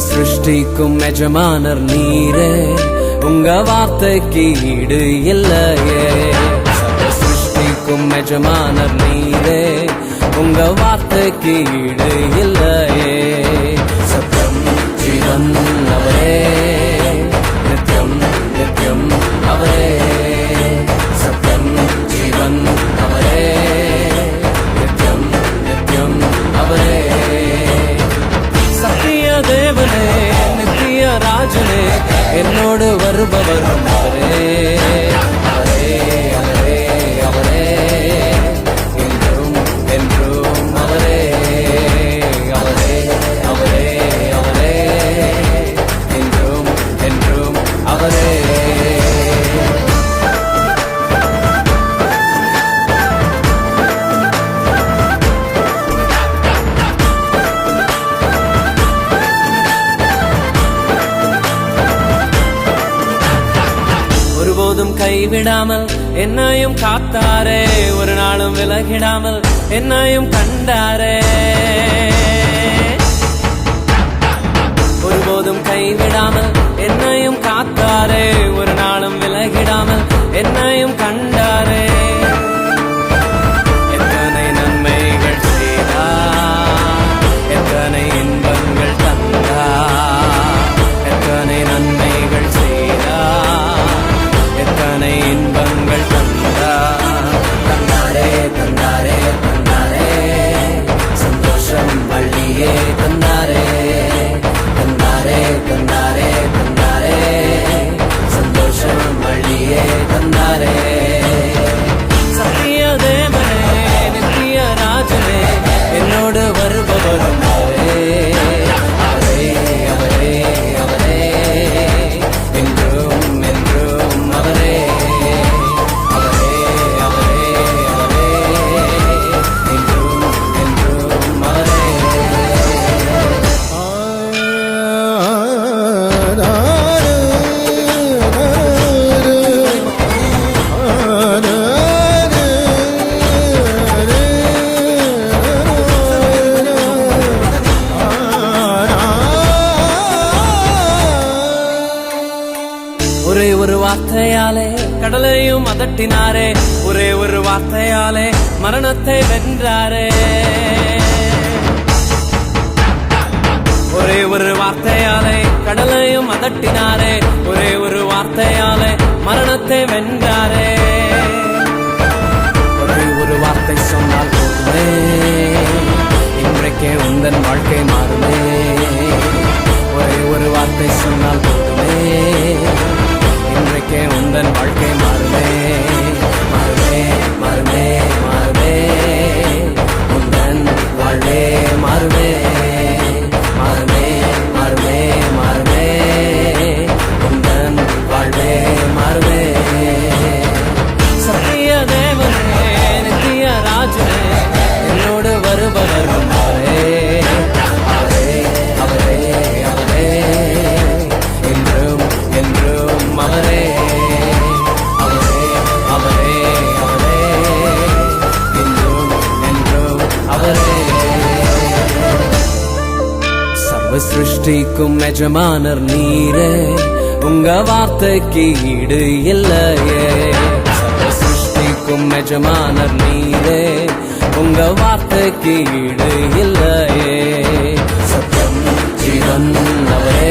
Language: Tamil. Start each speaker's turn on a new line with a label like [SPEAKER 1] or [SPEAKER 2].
[SPEAKER 1] சிருஷ்டிக்கும் எஜமானர் நீரே. உங்க வார்த்தைக்கு ஈடு இல்லையே. சிருஷ்டிக்கும் எஜமானர் நீரே. உங்க வார்த்தைக்கு ஈடு இல்லையே. என்னோடு வருபவர் அவரே கைவிடாமல் என்னையும் காத்தாரே ஒரு நாளும் விலகிடாமல் என்னையும் கண்டாரே. ஒருபோதும் கைவிடாமல் என்னையும் காத்தாரே ஒரு நாள் வார்த்தையாலே கடலையும் அதட்டினாரே ஒரே ஒரு வார்த்தையாலே மரணத்தை வென்றாரே. ஒரே ஒரு வார்த்தையாலே கடலையும் அதட்டினாரே ஒரே ஒரு வார்த்தையாலே மரணத்தை வென்றாரே. ஒரே ஒரு வார்த்தை சொன்னால் போதுமே இன்றைக்கே உந்தன் வாழ்க்கை மாறுமே. ஒரே ஒரு வார்த்தை சொன்னால் போதுமே இன்றைக்கே உந்தன் வாழ்க்கை மாறுமே. சிருஷ்டிக்கும் எஜமானர் நீரே. உங்க வார்த்தைக்கு ஈடு இல்லையே. சர்வ சிருஷ்டிக்கும் எஜமானர் நீரே. உங்க வார்த்தைக்கு ஈடு இல்லையே. சத்தம் ஜீவன் அவரே